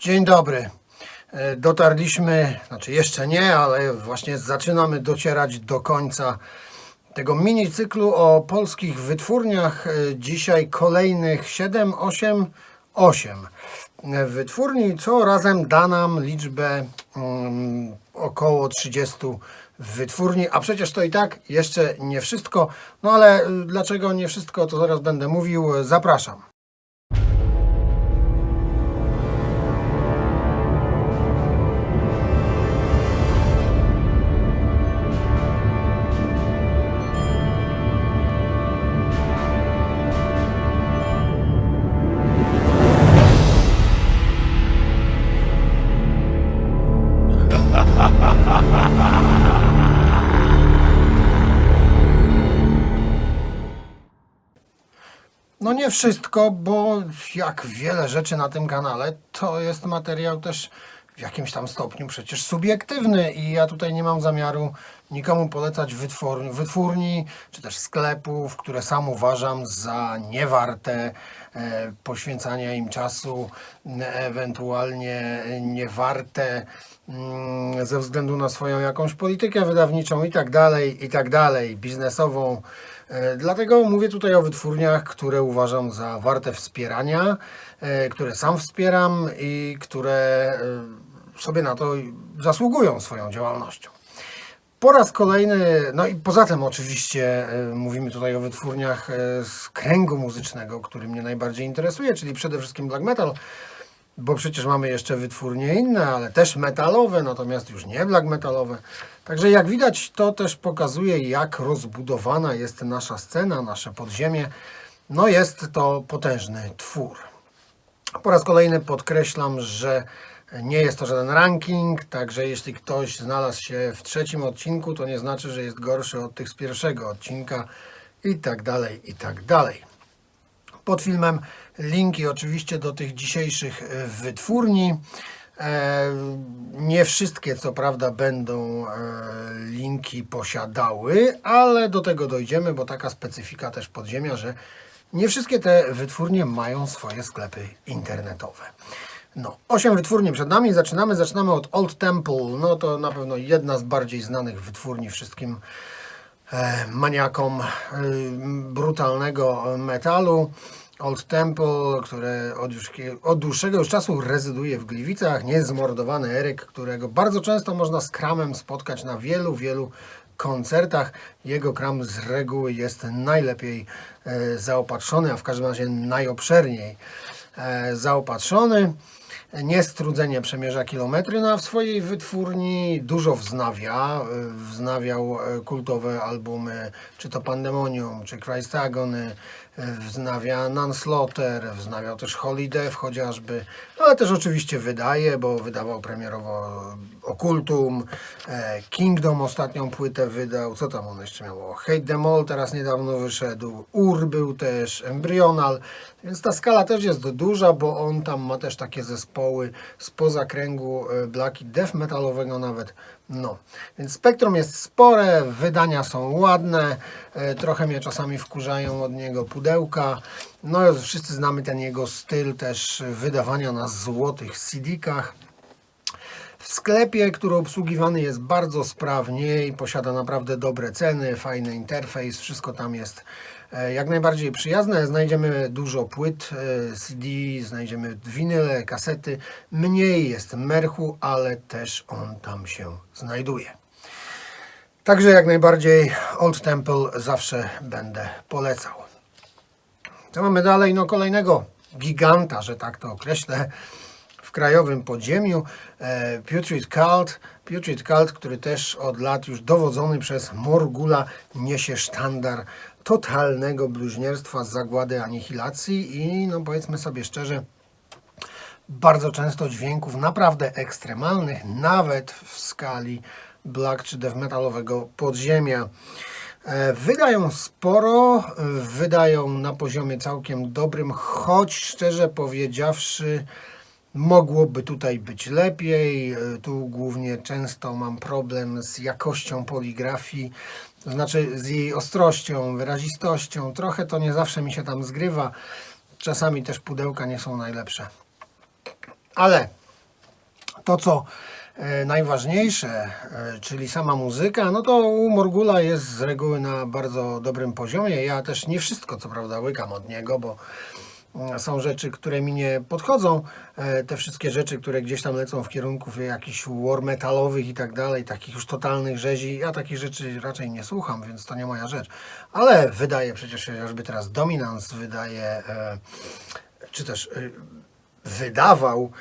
Dzień dobry. E, Dotarliśmy, znaczy jeszcze nie, ale właśnie zaczynamy docierać do końca tego mini cyklu o polskich wytwórniach. E, Dzisiaj kolejnych 7, 8, 8 wytwórni, co razem da nam liczbę mm, około 30 wytwórni, a przecież to i tak jeszcze nie wszystko. No ale y, dlaczego nie wszystko, to zaraz będę mówił. Zapraszam. Nie wszystko, bo jak wiele rzeczy na tym kanale, to jest materiał też w jakimś tam stopniu przecież subiektywny i ja tutaj nie mam zamiaru nikomu polecać wytwórni, wytwórni czy też sklepów, które sam uważam za niewarte e, poświęcania im czasu, ewentualnie niewarte mm, ze względu na swoją jakąś politykę wydawniczą i tak dalej, i tak dalej, biznesową. E, Dlatego mówię tutaj o wytwórniach, które uważam za warte wspierania, e, które sam wspieram i które e, sobie na to zasługują swoją działalnością. Po raz kolejny, no i poza tym oczywiście mówimy tutaj o wytwórniach z kręgu muzycznego, który mnie najbardziej interesuje, czyli przede wszystkim black metal, bo przecież mamy jeszcze wytwórnie inne, ale też metalowe, natomiast już nie black metalowe. Także jak widać, to też pokazuje, jak rozbudowana jest nasza scena, nasze podziemie. No jest to potężny twór. Po raz kolejny podkreślam, że nie jest to żaden ranking, także jeśli ktoś znalazł się w trzecim odcinku, to nie znaczy, że jest gorszy od tych z pierwszego odcinka i tak dalej, i tak dalej. Pod filmem linki oczywiście do tych dzisiejszych e, wytwórni. E, Nie wszystkie, co prawda, będą e, linki posiadały, ale do tego dojdziemy, bo taka specyfika też podziemia, że nie wszystkie te wytwórnie mają swoje sklepy internetowe. No, osiem wytwórni przed nami. Zaczynamy. Zaczynamy od Old Temple. No to na pewno jedna z bardziej znanych wytwórni wszystkim maniakom brutalnego metalu. Old Temple, które od, już, od dłuższego już czasu rezyduje w Gliwicach, niezmordowany Eryk, którego bardzo często można z kramem spotkać na wielu, wielu koncertach. Jego kram z reguły jest najlepiej e, zaopatrzony, a w każdym razie najobszerniej e, zaopatrzony. Niestrudzenie przemierza kilometry na w swojej wytwórni, dużo wznawia. e, Wznawiał e, kultowe albumy, czy to Pandemonium, czy Christ Agony, wznawia Nonslaughter, wznawiał też Holy Death chociażby, ale też oczywiście wydaje, bo wydawał premierowo Occultum, e, Kingdom ostatnią płytę wydał, co tam on jeszcze miało? Hate Them All teraz niedawno wyszedł, Ur był też, Embryonal, więc ta skala też jest duża, bo on tam ma też takie zespoły spoza kręgu e, black i death metalowego nawet. No, więc spektrum jest spore, wydania są ładne, e, trochę mnie czasami wkurzają od niego pudełka. No, wszyscy znamy ten jego styl też wydawania na złotych CD-kach. W sklepie, który obsługiwany jest bardzo sprawnie i posiada naprawdę dobre ceny, fajny interfejs, wszystko tam jest e, jak najbardziej przyjazne. Znajdziemy dużo płyt e, CD, znajdziemy winyle, kasety. Mniej jest merchu, ale też on tam się znajduje. Także jak najbardziej Old Temple zawsze będę polecał. Co mamy dalej? No kolejnego giganta, że tak to określę, w krajowym podziemiu. E, Putrid Cult, Putrid Cult, który też od lat już dowodzony przez Morgula niesie sztandar totalnego bluźnierstwa, zagłady, anihilacji i no powiedzmy sobie szczerze, bardzo często dźwięków naprawdę ekstremalnych, nawet w skali black czy death metalowego podziemia. E, Wydają sporo, wydają na poziomie całkiem dobrym, choć szczerze powiedziawszy, mogłoby tutaj być lepiej. Tu głównie często mam problem z jakością poligrafii, to znaczy z jej ostrością, wyrazistością. Trochę to nie zawsze mi się tam zgrywa. Czasami też pudełka nie są najlepsze. Ale to, co e, najważniejsze, e, czyli sama muzyka, no to u Morgula jest z reguły na bardzo dobrym poziomie. Ja też nie wszystko, co prawda, łykam od niego, bo są rzeczy, które mi nie podchodzą. E, Te wszystkie rzeczy, które gdzieś tam lecą w kierunku jakichś war metalowych i tak dalej, takich już totalnych rzezi. Ja takich rzeczy raczej nie słucham, więc to nie moja rzecz. Ale wydaje przecież chociażby teraz Dominance, wydaje, e, czy też e, wydawał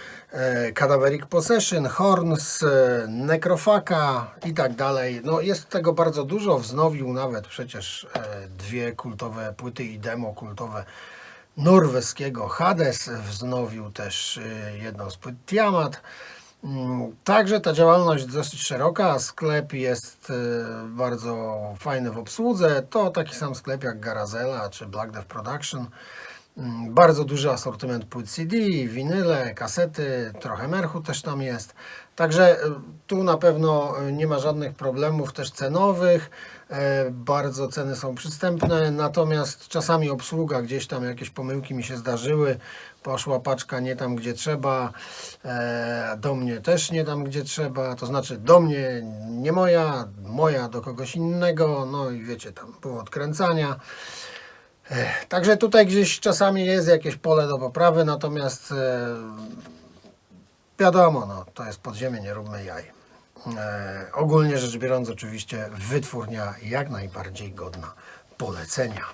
Cadaveric Possession, Horns, Necrofaka i tak dalej. No jest tego bardzo dużo, wznowił nawet przecież dwie kultowe płyty i demo kultowe norweskiego Hades, wznowił też e, jedną z płyt Tiamat. Mm, Także ta działalność dosyć szeroka, sklep jest e, bardzo fajny w obsłudze. To taki sam sklep jak Garazela czy Black Death Production. Mm, Bardzo duży asortyment płyt CD, winyle, kasety, trochę merchu też tam jest. Także e, tu na pewno e, nie ma żadnych problemów też cenowych. E, Bardzo ceny są przystępne, natomiast czasami obsługa, gdzieś tam jakieś pomyłki mi się zdarzyły. Poszła paczka nie tam, gdzie trzeba, do mnie też nie tam, gdzie trzeba. To znaczy do mnie nie moja, moja do kogoś innego. No i wiecie, tam było odkręcania. Także tutaj gdzieś czasami jest jakieś pole do poprawy, natomiast e, wiadomo, no, to jest podziemie, nie róbmy jaj. E, ogólnie rzecz biorąc, oczywiście wytwórnia jak najbardziej godna polecenia.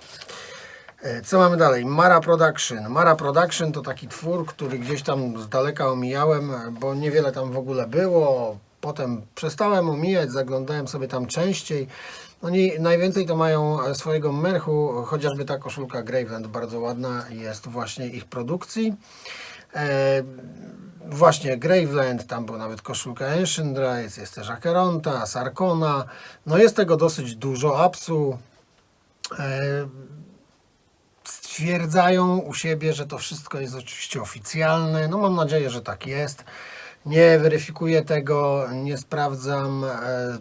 E, Co mamy dalej? Mara Production. Mara Production to taki twór, który gdzieś tam z daleka omijałem, bo niewiele tam w ogóle było. Potem przestałem omijać, zaglądałem sobie tam częściej. Oni najwięcej to mają e, swojego merchu, chociażby ta koszulka Graveland bardzo ładna jest właśnie ich produkcji. E, właśnie Graveland, tam był nawet koszulka Ancient Rise, jest też Acheronta, Sarkona. No jest tego dosyć dużo, Apsu. E, stwierdzają u siebie, że to wszystko jest oczywiście oficjalne. No mam nadzieję, że tak jest. Nie weryfikuję tego, nie sprawdzam e,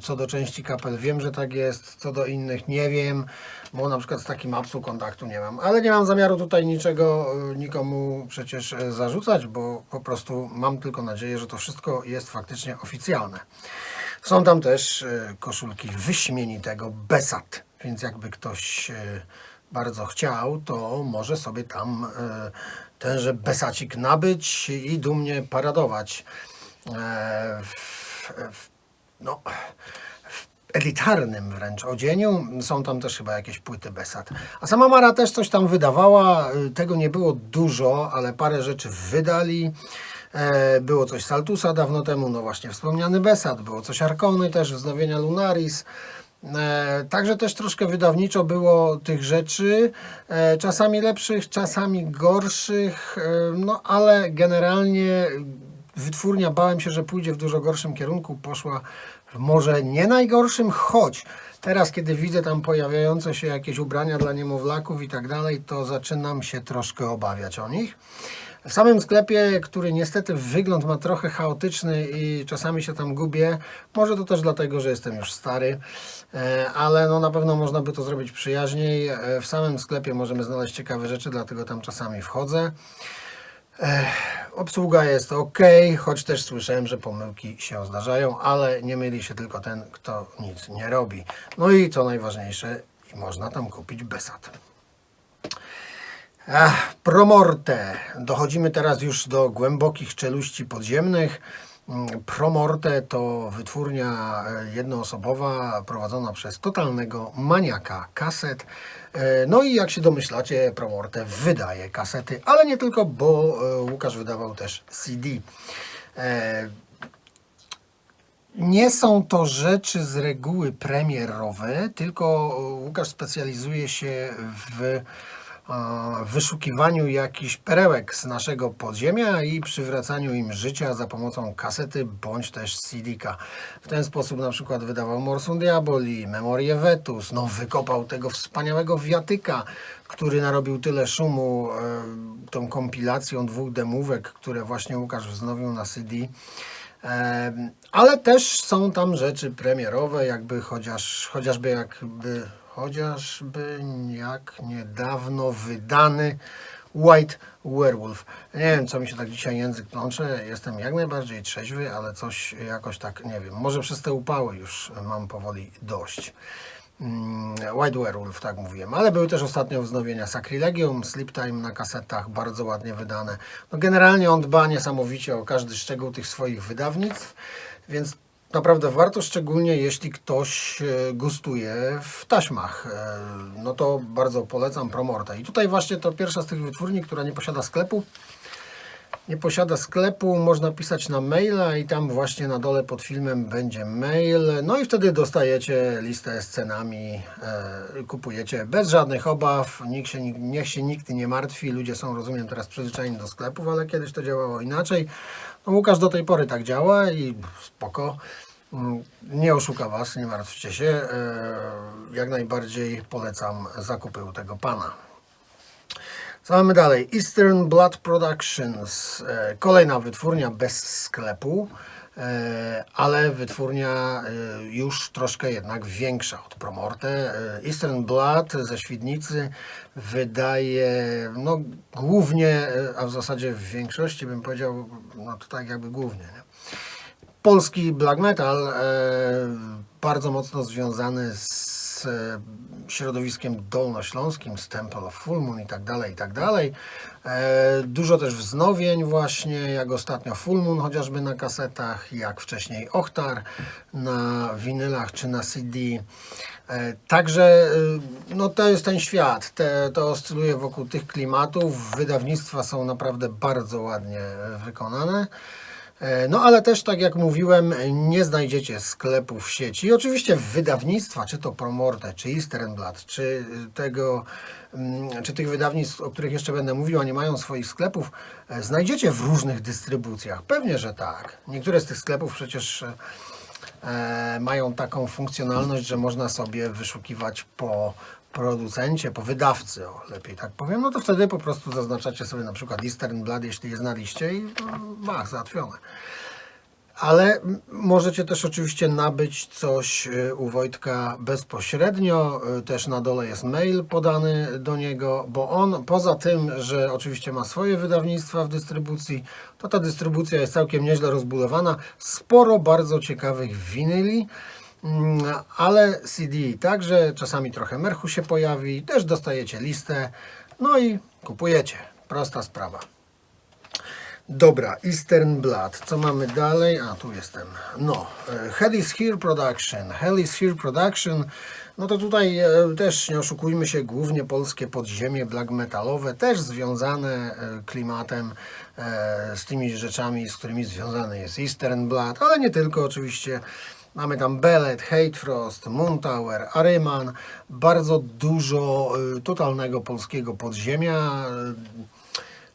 co do części kapel. Wiem, że tak jest, co do innych nie wiem, bo na przykład z takim apsu kontaktu nie mam. Ale nie mam zamiaru tutaj niczego e, nikomu przecież e, zarzucać, bo po prostu mam tylko nadzieję, że to wszystko jest faktycznie oficjalne. Są tam też koszulki wyśmienitego Besat, więc jakby ktoś bardzo chciał, to może sobie tam tenże Besacik nabyć i dumnie paradować. E, w, no, w elitarnym wręcz odzieniu. Są tam też chyba jakieś płyty Besat. A sama Mara też coś tam wydawała. Y, Tego nie było dużo, ale parę rzeczy wydali. E, Było coś Saltusa dawno temu, no właśnie wspomniany Besat. Było coś Arkony też, wznowienia Lunaris. E, Także też troszkę wydawniczo było tych rzeczy, e, czasami lepszych, czasami gorszych, e, no ale generalnie wytwórnia bałem się, że pójdzie w dużo gorszym kierunku, poszła w może nie najgorszym, choć teraz kiedy widzę tam pojawiające się jakieś ubrania dla niemowlaków i tak dalej, to zaczynam się troszkę obawiać o nich. W samym sklepie, który niestety wygląd ma trochę chaotyczny i czasami się tam gubię, może to też dlatego, że jestem już stary, e, ale no na pewno można by to zrobić przyjaźniej. E, W samym sklepie możemy znaleźć ciekawe rzeczy, dlatego tam czasami wchodzę. Obsługa jest ok, choć też słyszałem, że pomyłki się zdarzają, ale nie myli się tylko ten, kto nic nie robi. No i co najważniejsze, można tam kupić Besat. Ach, Promorte. Dochodzimy teraz już do głębokich czeluści podziemnych. Mm, Promorte to wytwórnia e, jednoosobowa prowadzona przez totalnego maniaka kaset. E, No i jak się domyślacie, Promorte wydaje kasety, ale nie tylko, bo e, Łukasz wydawał też CD. Nie są to rzeczy z reguły premierowe, tylko Łukasz specjalizuje się w e, wyszukiwaniu jakichś perełek z naszego podziemia i przywracaniu im życia za pomocą kasety bądź też CD-ka. W ten sposób na przykład wydawał Morsum Diaboli, Memorie Vetus, no wykopał tego wspaniałego wiatyka, który narobił tyle szumu e, tą kompilacją dwóch demówek, które właśnie Łukasz wznowił na CD. Em, Ale też są tam rzeczy premierowe, jakby chociaż, chociażby jakby, chociażby jak niedawno wydany White Werewolf. Nie wiem, co mi się tak dzisiaj język plącze. Jestem jak najbardziej trzeźwy, ale coś jakoś tak, nie wiem, może przez te upały już mam powoli dość. Mm, White Werewolf, tak mówiłem, ale były też ostatnio wznowienia Sacrilegium, Sleep Time na kasetach, bardzo ładnie wydane. No generalnie on dba niesamowicie o każdy szczegół tych swoich wydawnictw, więc naprawdę warto, szczególnie jeśli ktoś e, gustuje w taśmach, e, no to bardzo polecam Promorte. I tutaj właśnie to pierwsza z tych wytwórni, która nie posiada sklepu, nie posiada sklepu, można pisać na maila i tam właśnie na dole pod filmem będzie mail. No i wtedy dostajecie listę z cenami, e, kupujecie bez żadnych obaw, nikt się, niech się nikt nie martwi. Ludzie są, rozumiem, teraz przyzwyczajeni do sklepów, ale kiedyś to działało inaczej. No, Łukasz do tej pory tak działa i spoko. Mm, Nie oszuka Was, nie martwcie się. E, jak najbardziej polecam zakupy u tego pana. Co mamy dalej? Eastern Blood Productions. E, Kolejna wytwórnia bez sklepu, ale wytwórnia e, już troszkę jednak większa od Promorte. E, Eastern Blood ze Świdnicy wydaje no, głównie, e, a w zasadzie w większości bym powiedział, no to tak jakby głównie. Nie? polski black metal, e, bardzo mocno związany z e, środowiskiem dolnośląskim, z Temple of Full Moon i tak dalej, i tak dalej. E, dużo też wznowień właśnie, jak ostatnio Full Moon chociażby na kasetach, jak wcześniej Ochtar na winylach czy na CD. E, Także no to jest ten świat, Te, to oscyluje wokół tych klimatów. Wydawnictwa są naprawdę bardzo ładnie wykonane. E, No ale też, tak jak mówiłem, nie znajdziecie sklepów w sieci. Oczywiście wydawnictwa, czy to Promorte, czy Eastern Blood, czy y, tego, mm, czy tych wydawnictw, o których jeszcze będę mówił, a nie mają swoich sklepów, e, znajdziecie w różnych dystrybucjach. Pewnie, że tak. Niektóre z tych sklepów przecież e, mają taką funkcjonalność, że można sobie wyszukiwać po producencie, po wydawcy, o, lepiej tak powiem, no to wtedy po prostu zaznaczacie sobie na przykład Eastern Blood, jeśli je znaliście i no, mach, załatwione. Ale możecie też oczywiście nabyć coś y, u Wojtka bezpośrednio. Y, Też na dole jest mail podany do niego, bo on poza tym, że oczywiście ma swoje wydawnictwa w dystrybucji, to ta dystrybucja jest całkiem nieźle rozbudowana. Sporo bardzo ciekawych winyli. Mm, Ale CD także, czasami trochę merchu się pojawi, też dostajecie listę, no i kupujecie. Prosta sprawa. Dobra, Eastern Blood. Co mamy dalej? A, tu jestem. No, e, Hell is Here Production. Hell is Here Production. No to tutaj e, też, nie oszukujmy się, głównie polskie podziemie black metalowe, też związane e, klimatem z tymi rzeczami, z którymi związany jest Eastern Blood, ale nie tylko oczywiście. Mamy tam Bellet, Hatefrost, Moontower, Aryman, bardzo dużo totalnego polskiego podziemia.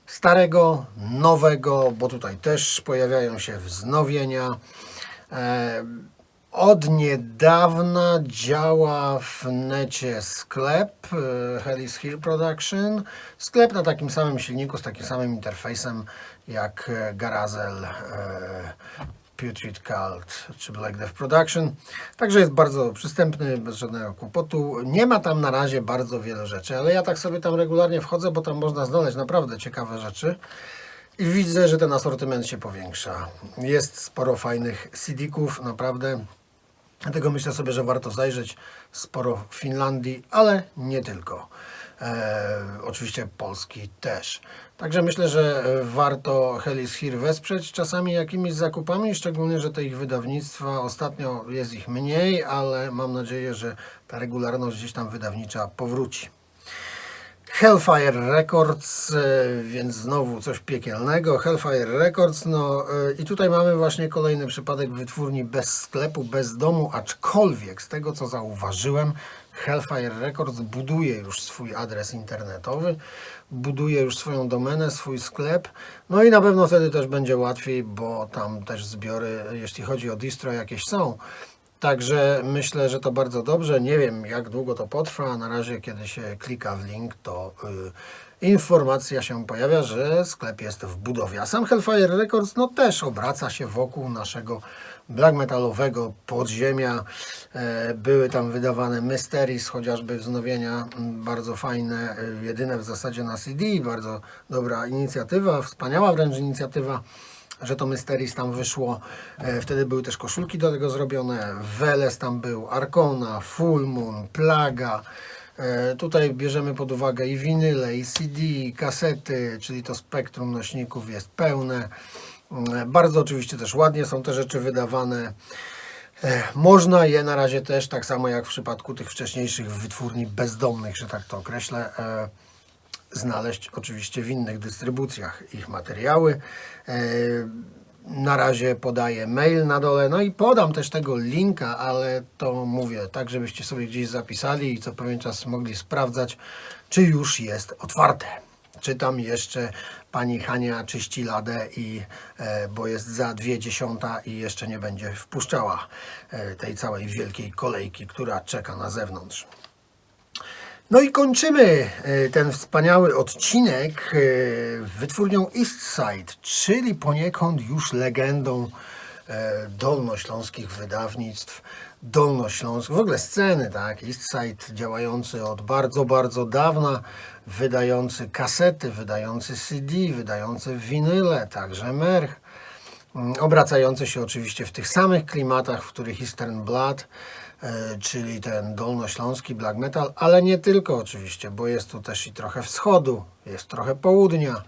Starego, nowego, bo tutaj też pojawiają się wznowienia. E, Od niedawna działa w necie sklep e, Hell is Here Production. Sklep na takim samym silniku, z takim samym interfejsem jak Garazel, e, Putrid Cult czy Black Death Production. Także jest bardzo przystępny, bez żadnego kłopotu. Nie ma tam na razie bardzo wiele rzeczy, ale ja tak sobie tam regularnie wchodzę, bo tam można znaleźć naprawdę ciekawe rzeczy. I widzę, że ten asortyment się powiększa. Jest sporo fajnych CD-ków, naprawdę. Dlatego myślę sobie, że warto zajrzeć. Sporo w Finlandii, ale nie tylko. E, oczywiście Polski też. Także myślę, że warto Hell is Here wesprzeć czasami jakimiś zakupami, szczególnie, że te ich wydawnictwa, ostatnio jest ich mniej, ale mam nadzieję, że ta regularność gdzieś tam wydawnicza powróci. Hellfire Records, e, więc znowu coś piekielnego. Hellfire Records, no e, i tutaj mamy właśnie kolejny przypadek wytwórni bez sklepu, bez domu, aczkolwiek z tego co zauważyłem, Hellfire Records buduje już swój adres internetowy, buduje już swoją domenę, swój sklep, no i na pewno wtedy też będzie łatwiej, bo tam też zbiory, jeśli chodzi o distro, jakieś są. Także myślę, że to bardzo dobrze. Nie wiem, jak długo to potrwa. Na razie, kiedy się klika w link, to informacja się pojawia, że sklep jest w budowie. A sam Hellfire Records no, też obraca się wokół naszego black metalowego podziemia. E, Były tam wydawane Mysteries, chociażby wznowienia bardzo fajne, e, jedyne w zasadzie na CD, bardzo dobra inicjatywa, wspaniała wręcz inicjatywa że to Mysteries tam wyszło. E, Wtedy były też koszulki do tego zrobione. Veles tam był, Arkona, Full Moon, Plaga. Tutaj bierzemy pod uwagę i winyle, i CD, i kasety, czyli to spektrum nośników jest pełne. Mm, Bardzo oczywiście też ładnie są te rzeczy wydawane. E, Można je na razie też, tak samo jak w przypadku tych wcześniejszych wytwórni bezdomnych, że tak to określę, e, znaleźć oczywiście w innych dystrybucjach ich materiały. E, Na razie podaję mail na dole, no i podam też tego linka, ale to mówię tak, żebyście sobie gdzieś zapisali i co pewien czas mogli sprawdzać, czy już jest otwarte. Czy tam jeszcze pani Hania czyści ladę, i, e, bo jest za dwie dziesiąta i jeszcze nie będzie wpuszczała e, tej całej wielkiej kolejki, która czeka na zewnątrz. No i kończymy e, ten wspaniały odcinek wytwórnią Eastside, czyli poniekąd już legendą dolnośląskich wydawnictw, dolnośląskich, w ogóle sceny, tak, Eastside działający od bardzo, bardzo dawna, wydający kasety, wydający CD, wydający winyle, także merch, Mm, obracający się oczywiście w tych samych klimatach, w których Eastern Blood, e, czyli ten dolnośląski black metal, ale nie tylko oczywiście, bo jest tu też i trochę wschodu, jest trochę południa,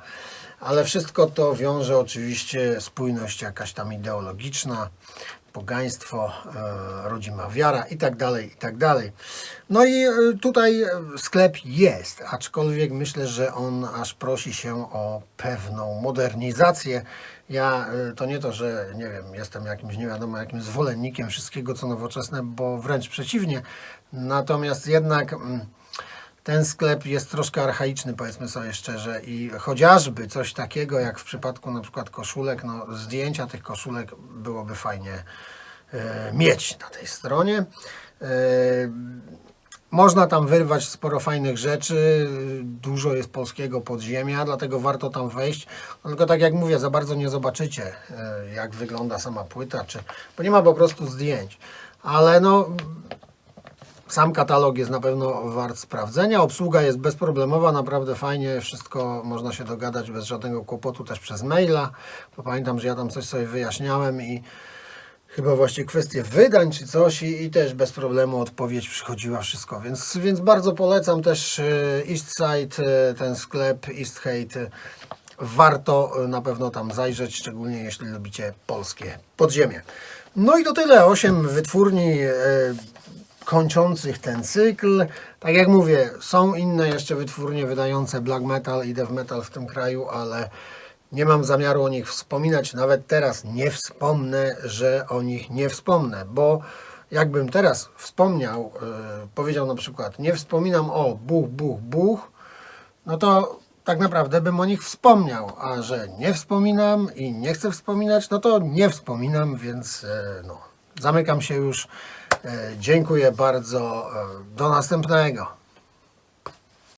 ale wszystko to wiąże oczywiście spójność jakaś tam ideologiczna, pogaństwo, e, rodzima wiara i tak dalej, i tak dalej. No i e, tutaj e, sklep jest, aczkolwiek myślę, że on aż prosi się o pewną modernizację. Ja to nie to, że nie wiem, jestem jakimś nie wiadomo jakim zwolennikiem wszystkiego co nowoczesne, bo wręcz przeciwnie. Natomiast jednak mm, ten sklep jest troszkę archaiczny, powiedzmy sobie szczerze, i chociażby coś takiego jak w przypadku na przykład koszulek, no zdjęcia tych koszulek byłoby fajnie e, mieć na tej stronie. E, można tam wyrwać sporo fajnych rzeczy, dużo jest polskiego podziemia, dlatego warto tam wejść. No, Tylko tak jak mówię, za bardzo nie zobaczycie, e, jak wygląda sama płyta, czy, bo nie ma po prostu zdjęć. Ale no, sam katalog jest na pewno wart sprawdzenia. Obsługa jest bezproblemowa, naprawdę fajnie. Wszystko można się dogadać bez żadnego kłopotu też przez maila. Bo pamiętam, że ja tam coś sobie wyjaśniałem i chyba właśnie kwestie wydań czy coś i, i też bez problemu odpowiedź przychodziła wszystko. Więc, więc bardzo polecam też e, Eastside, e, ten sklep East Hate. Warto e, na pewno tam zajrzeć, szczególnie jeśli lubicie polskie podziemie. No i to tyle. Osiem wytwórni kończących ten cykl. Tak jak mówię, są inne jeszcze wytwórnie wydające black metal i death metal w tym kraju, ale nie mam zamiaru o nich wspominać. Nawet teraz nie wspomnę, że o nich nie wspomnę, bo jakbym teraz wspomniał, e, powiedział na przykład, nie wspominam o buch, buch, buch, no to tak naprawdę bym o nich wspomniał, a że nie wspominam i nie chcę wspominać, no to nie wspominam, więc e, no, zamykam się już. E, Dziękuję bardzo. E, Do następnego.